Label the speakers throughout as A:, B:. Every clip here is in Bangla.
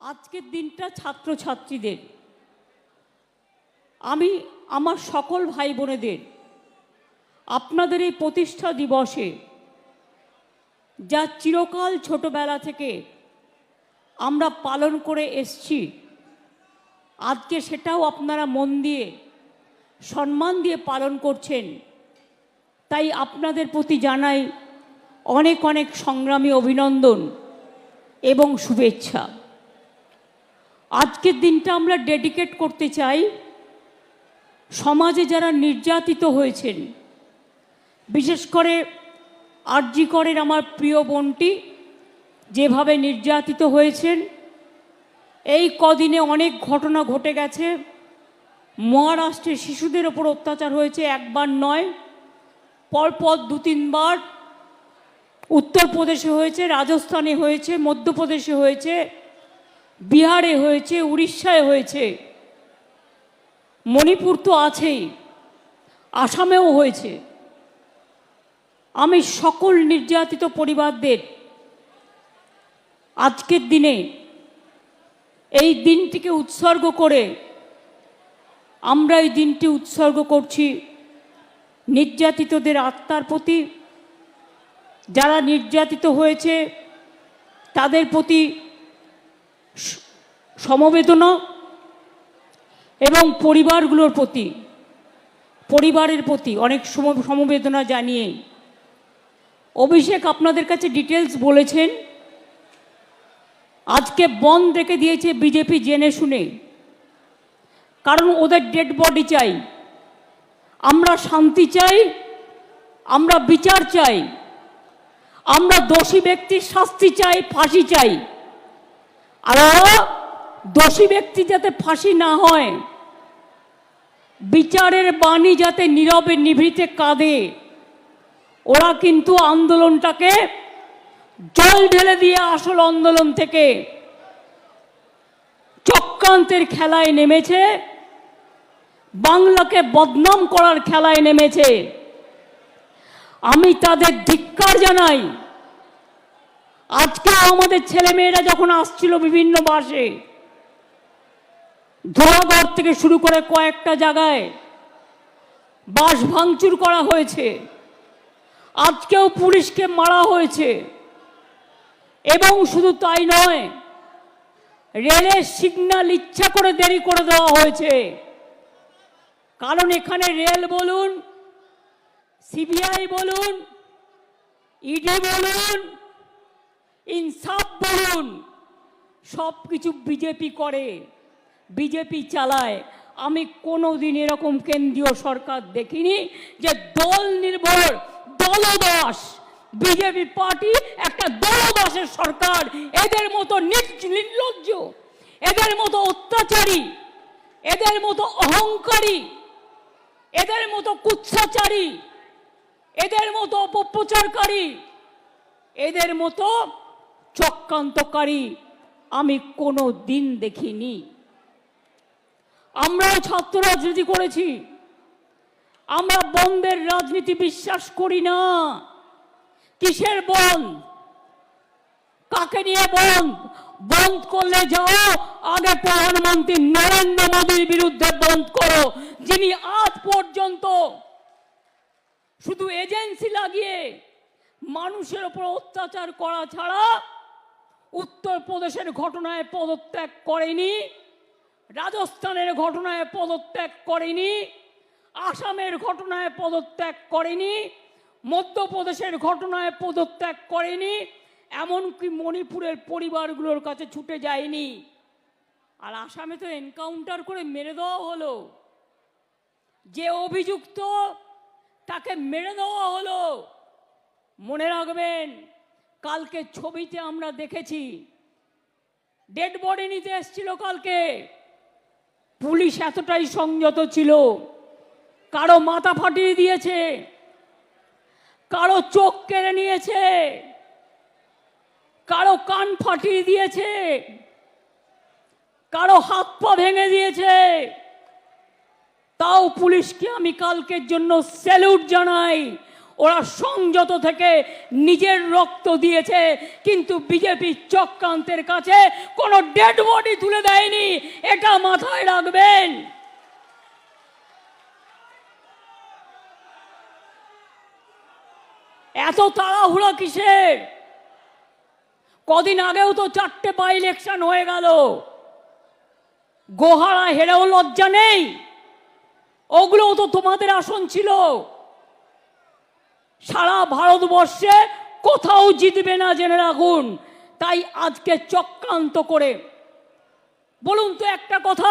A: আজকের দিনটা ছাত্রছাত্রীদের। আমি, আমার সকল ভাই বোনেদের আপনাদের এই প্রতিষ্ঠা দিবসে, যা চিরকাল ছোটবেলা থেকে আমরা পালন করে এসছি, আজকে সেটাও আপনারা মন দিয়ে, সম্মান দিয়ে পালন করছেন। তাই আপনাদের প্রতি জানাই অনেক অনেক সংগ্রামী অভিনন্দন এবং শুভেচ্ছা। আজকের দিনটা আমরা ডেডিকেট করতে চাই সমাজে যারা নির্যাতিত হয়েছেন, বিশেষ করে আরজি করের আমার প্রিয় বোনটি যেভাবে নির্যাতিত হয়েছেন, এই কদিনে অনেক ঘটনা ঘটে গেছে। মহারাষ্ট্রে শিশুদের ওপর অত্যাচার হয়েছে একবার নয়, পরপর দু তিনবার। উত্তরপ্রদেশে হয়েছে, রাজস্থানে হয়েছে, মধ্যপ্রদেশে হয়েছে। বিহারে হয়েছে, উড়িষ্যায় হয়েছে, মণিপুর তো আছেই, আসামেও হয়েছে। আমি সকল নির্যাতিত পরিবারদের আজকের দিনে এই দিনটিকে উৎসর্গ করে আমরা এই দিনটি উৎসর্গ করছি নির্যাতিতদের আত্মার প্রতি। যারা নির্যাতিত হয়েছে, তাদের প্রতি সমবেদনা এবং পরিবারগুলোর প্রতি, পরিবারের প্রতি অনেক সমবেদনা জানিয়ে অভিষেক আপনাদের কাছে ডিটেলস বলেছেন। আজকে বন্ধ রেখে দিয়েছে বিজেপি জেনে শুনে। কারণ ওদের ডেড বডি চাই। আমরা শান্তি চাই, আমরা বিচার চাই। আমরা দোষী ব্যক্তির শাস্তি চাই, ফাঁসি চাই। আর দোষী ব্যক্তি যাতে ফাঁসি না হয়, বিচারের বাণী যাতে নীরবে নিভৃতে কাঁদে, ওরা কিন্তু আন্দোলনটাকে জল ঢেলে দিয়ে আসল আন্দোলন থেকে চক্রান্তের খেলায় নেমেছে, বাংলাকে বদনাম করার খেলায় নেমেছে। আমি তাদের ধিক্কার জানাই। আজকে আমাদের ছেলেমেয়েরা যখন আসছিল বিভিন্ন বাসে ধোয়াঘর থেকে শুরু করে কয়েকটা জায়গায় বাস ভাঙচুর করা হয়েছে, আজকেও পুলিশকে মারা হয়েছে। এবং শুধু তাই নয় রেলের সিগন্যাল ইচ্ছা করে দেরি করে দেওয়া হয়েছে। কারণ এখানে রেল বলুন, সিবিআই বলুন, ইডি বলুন ইনসাফ বলুন। সব কিছু বিজেপি করে, বিজেপি চালায়। আমি কোনো দিন এরকম কেন্দ্রীয় সরকার দেখিনি যে দল নির্ভর দলদাস বিজেপি পার্টি একটা দলদাসের সরকার, এদের মতো নির্লজ্জ, এদের মতো অত্যাচারী, এদের মতো অহংকারী, এদের মতো কুৎসাচারী এদের মতো অপপ্রচারকারী, এদের মতো চক্রান্তকারী আমি কোনো দিন দেখিনি। আমরাও ছাত্র রাজনীতি করেছি, আমরা বন্ধের রাজনীতি বিশ্বাস করি না। কিসের বন্ধ কাকে নিয়ে বন্ধ বন্ধ করলে যাও, আগে প্রধানমন্ত্রী নরেন্দ্র মোদীর বিরুদ্ধে বন্ধ করো, যিনি আজ পর্যন্ত শুধু এজেন্সি লাগিয়ে মানুষের উপর অত্যাচার করা ছাড়া উত্তরপ্রদেশের ঘটনায় পদত্যাগ করেনি, রাজস্থানের ঘটনায় পদত্যাগ করেনি, আসামের ঘটনায় পদত্যাগ করেনি, মধ্যপ্রদেশের ঘটনায় পদত্যাগ করেনি, এমনকি মণিপুরের পরিবারগুলোর কাছে ছুটে যায়নি। আর আসামে তো এনকাউন্টার করে মেরে দেওয়া হলো। যে অভিযুক্ত তাকে মেরে দেওয়া হলো। মনে রাখবেন কালকে ছবিতে আমরা দেখেছি। ডেড বডি নিতে এসেছিল কালকে। পুলিশ এতটাই সংযত ছিল। কারও মাথা ফাটিয়ে দিয়েছে। কারও চোখ কেড়ে নিয়েছে। কারও কান ফাটিয়ে দিয়েছে। কারও হাত পা ভেঙে দিয়েছে। তাও পুলিশকে আমি কালকের জন্য স্যালুট জানাই। ওরা সংযত থেকে নিজের রক্ত দিয়েছে, কিন্তু বিজেপি চক্রান্তের কাছে কোনো ডেড বডি তুলে দেয়নি, এটা মাথায় রাখবেন। এত তাড়াহুড়া কিসের? কদিন আগেও তো চারটে বাই ইলেকশন হয়ে গেল। গোহারা হেরেও লজ্জা নেই। ওগুলোও তো তোমাদের আসন ছিল। সারা ভারতবর্ষে কোথাও জিতবে না জেনে রাখুন। তাই আজকে চক্রান্ত করে, বলুন তো একটা কথা,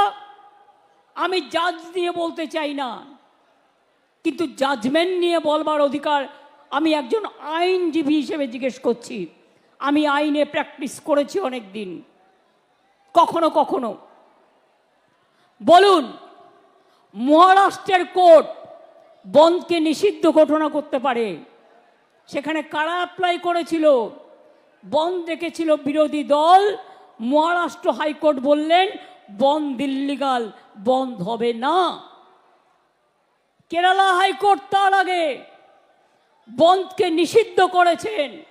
A: আমি জাজ নিয়ে বলতে চাই না, কিন্তু জাজমেন্ট নিয়ে বলবার অধিকার আমি একজন আইনজীবী হিসেবে জিজ্ঞেস করছি। আমি আইনে প্র্যাকটিস করেছি অনেক দিন কখনো কখনো। বলুন, মহারাষ্ট্রের কোর্ট বন্ধকে নিষিদ্ধ ঘটনা করতে পারে। সেখানে কারা অ্যাপ্লাই করেছিল? বন্ধ রেখেছিল বিরোধী দল। মহারাষ্ট্র হাইকোর্ট বললেন বন্ধ দিল্লিগাল বন্ধ হবে না। কেরালা হাইকোর্ট তার আগে বন্ধকে নিষিদ্ধ করেছেন।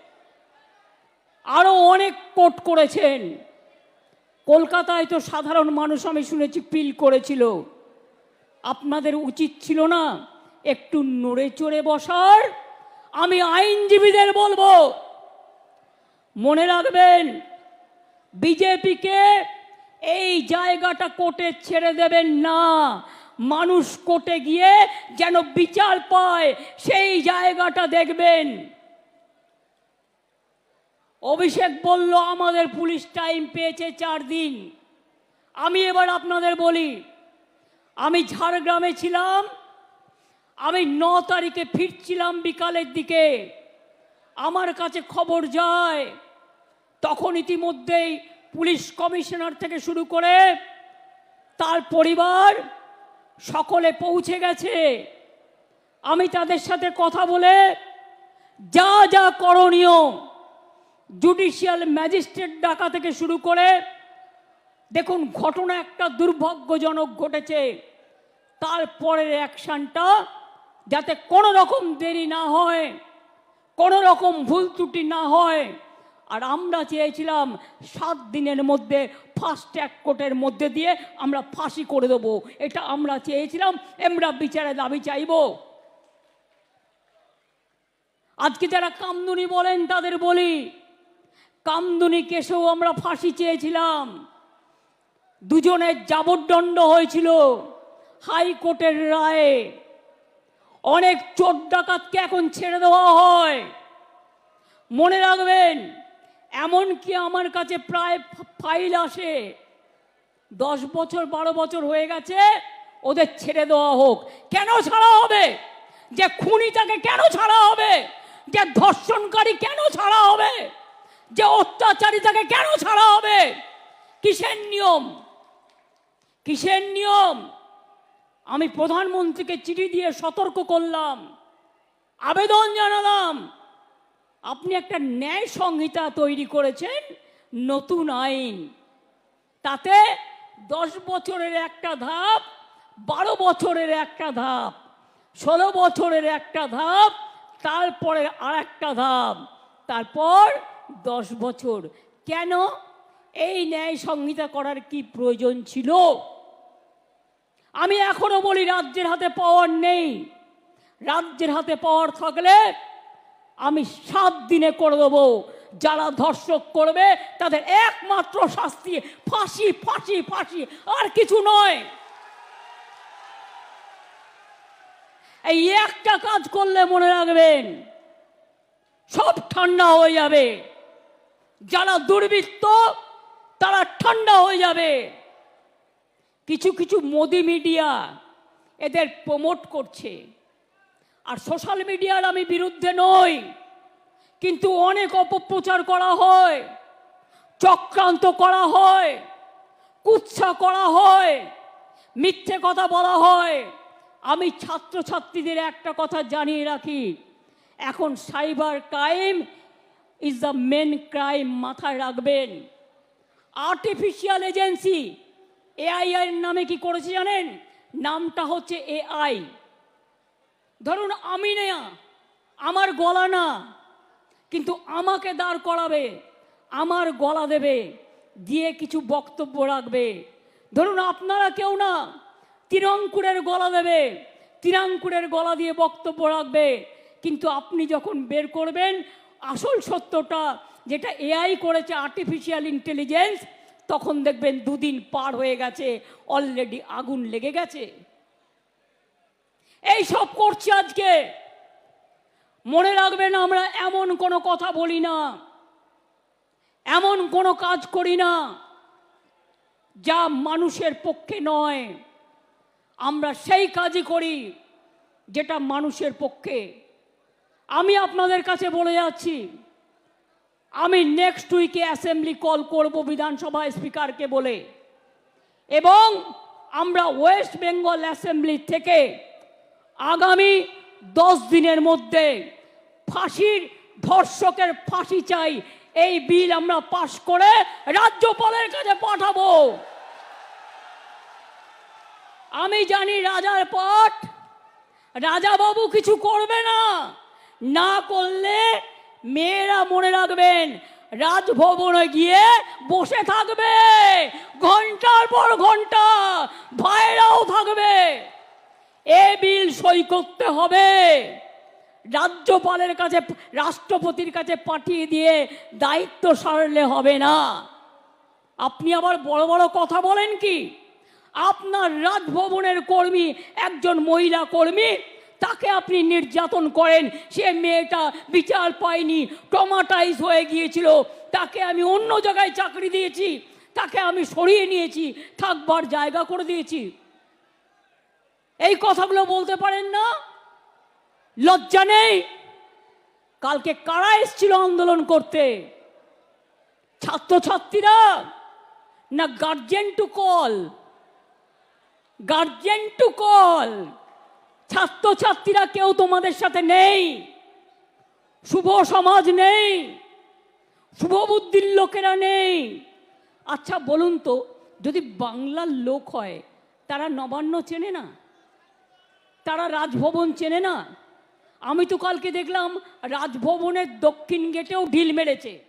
A: আরও অনেক কোর্ট করেছেন। কলকাতায় তো সাধারণ মানুষ, আমি শুনেছি, পিল করেছিল। আপনাদের উচিত ছিল না একটু নড়ে চড়ে বসার, আমি আইনজীবীদের বলব, মনে রাখবেন, বিজেপিকে এই জায়গাটা কোর্টে ছেড়ে দেবেন না। মানুষ কোর্টে গিয়ে যেন বিচার পায়, সেই জায়গাটা দেখবেন। অভিষেক বলল, আমাদের পুলিশ টাইম পেয়েছে চার দিন। আমি এবার আপনাদের বলি, আমি ঝাড়গ্রামে ছিলাম আমি ন তারিখে ফিরছিলাম বিকালের দিকে। আমার কাছে খবর যায়, তখন ইতিমধ্যেই পুলিশ কমিশনার থেকে শুরু করে তার পরিবার সকলে পৌঁছে গেছে। আমি তাদের সাথে কথা বলে যা যা করণীয় জুডিশিয়াল ম্যাজিস্ট্রেট ডাকা থেকে শুরু করে, দেখুন ঘটনা একটা দুর্ভাগ্যজনক ঘটেছে। তারপরের অ্যাকশনটা যাতে কোনো রকম দেরি না হয়, কোনো রকম ভুল ত্রুটি না হয়। আর আমরা চেয়েছিলাম সাত দিনের মধ্যে ফাস্ট ট্র্যাক কোর্টের মধ্যে দিয়ে আমরা ফাঁসি করে দেবো। এটা আমরা চেয়েছিলাম, আমরা বিচারে দাবি চাইব। আজকে যারা কামদুনি বলেন, তাদের বলি, কামদুনি কেসেও আমরা ফাঁসি চেয়েছিলাম। দুজনের যাবজ্দণ্ড হয়েছিল হাইকোর্টের রায়ে। অনেক চোর ডাকাতকে এখন ছেড়ে দেওয়া হয়। মনে রাখবেন এমন কি আমার কাছে প্রায় ফাইল আসে। দশ বছর, বারো বছর হয়ে গেছে, ওদের ছেড়ে দেওয়া হোক। কেন ছাড়া হবে? যে খুনি তাকে কেন ছাড়া হবে? যে ধর্ষণকারী কেন ছাড়া হবে? যে অত্যাচারী তাকে কেন ছাড়া হবে? কিসের নিয়ম? কিসের নিয়ম? আমি প্রধানমন্ত্রীকে চিঠি দিয়ে সতর্ক করলাম, আবেদন জানালাম, আপনি একটা ন্যায় সংহিতা তৈরি করেছেন, নতুন আইন। তাতে দশ বছরের একটা ধাপ, বারো বছরের একটা ধাপ, ষোলো বছরের একটা ধাপ, তারপরে আর একটা ধাপ, তারপর দশ বছর। কেন? এই ন্যায় সংহিতা করার কি প্রয়োজন ছিল? আমি এখনও বলি, রাজ্যের হাতে পাওয়ার নেই। রাজ্যের হাতে পাওয়ার থাকলে আমি সাত দিনে করে দেবো। যারা ধর্ষক করবে, তাদের একমাত্র শাস্তি ফাঁসি ফাঁসি ফাঁসি, আর কিছু নয়। এই একটা কাজ করলে মনে রাখবেন, সব ঠান্ডা হয়ে যাবে। যারা দুর্বৃত্ত, তারা ঠান্ডা হয়ে যাবে। কিছু কিছু মোদি মিডিয়া এদের প্রমোট করছে। আর সোশ্যাল মিডিয়ার আমি বিরুদ্ধে নই, কিন্তু অনেক অপপ্রচার করা হয়, চক্রান্ত করা হয়, কুৎসা করা হয়, মিথ্যে কথা বলা হয়। আমি ছাত্রছাত্রীদের একটা কথা জানিয়ে রাখি, এখন cyber crime is the main crime মাথায় রাখবেন। আর্টিফিশিয়াল এজেন্সি এআই এর নামে কি করেছে জানেন? নামটা হচ্ছে এআই ধরুন আমি নেয়া, আমার গলা না, কিন্তু আমাকে দাঁড় করাবে, আমার গলা দেবে, দিয়ে কিছু বক্তব্য রাখবে। ধরুন আপনারা কেউ না, তিরঙ্কুরের গলা দেবে, তিরাঙ্কুরের গলা দিয়ে বক্তব্য রাখবে, কিন্তু আপনি যখন বের করবেন, আসল সত্যটা যেটা এআই করেছে আর্টিফিশিয়াল ইন্টেলিজেন্স তখন দেখবেন দুদিন পার হয়ে গেছে অলরেডি আগুন লেগে গেছে। এই সব করছি আজকে। মনে রাখবেন, আমরা এমন কোনো কথা বলি না। এমন কোনো কাজ করি না যা মানুষের পক্ষে নয়। আমরা সেই কাজই করি যেটা মানুষের পক্ষে। আমি আপনাদের কাছে বলে যাচ্ছি আমি নেক্সট উইকে অ্যাসেম্বলি কল করব বিধানসভা স্পিকারকে বলে। এবং আমরা ওয়েস্ট বেঙ্গল অ্যাসেম্বলি থেকে আগামী দশ দিনের মধ্যে ফাঁসির ধর্ষকের ফাঁসি চাই, এই বিল আমরা পাশ করে রাজ্যপালের কাছে পাঠাবো। আমি জানি রাজার পট রাজাবাবু কিছু করবে না না করলে মেয়েরা মনে রাখবেন, রাজভবনে গিয়ে বসে থাকবে। ঘণ্টার পর ঘণ্টা ভাইরাও থাকবে। এ বিল সই করতে হবে। রাজ্যপালের কাছে, রাষ্ট্রপতির কাছে পাঠিয়ে দিয়ে দায়িত্ব সারলে হবে না। আপনি আবার বড় বড় কথা বলেন কি? আপনার রাজভবনের কর্মী, একজন মহিলা কর্মী তাকে আপনি নির্যাতন করেন। সে মেয়েটা বিচার পায়নি ট্রমাটাইজ হয়ে গিয়েছিল। তাকে আমি অন্য জায়গায় চাকরি দিয়েছি, তাকে আমি সরিয়ে নিয়েছি, থাকবার জায়গা করে দিয়েছি। এই কথাগুলো বলতে পারেন না? লজ্জা নেই। কালকে কারা এসেছিল আন্দোলন করতে? ছাত্রছাত্রীরা না guardian to call guardian to call ছাত্রছাত্রীরা কেউ তোমাদের সাথে নেই। শুভ সমাজ নেই। শুভ বুদ্ধির লোকেরা নেই। আচ্ছা বলুন তো, যদি বাংলার লোক হয়, তারা নবান্ন চেনে না? তারা রাজভবন চেনে না? আমি তো কালকে দেখলাম, রাজভবনের দক্ষিণ গেটেও ঢিল মেরেছে।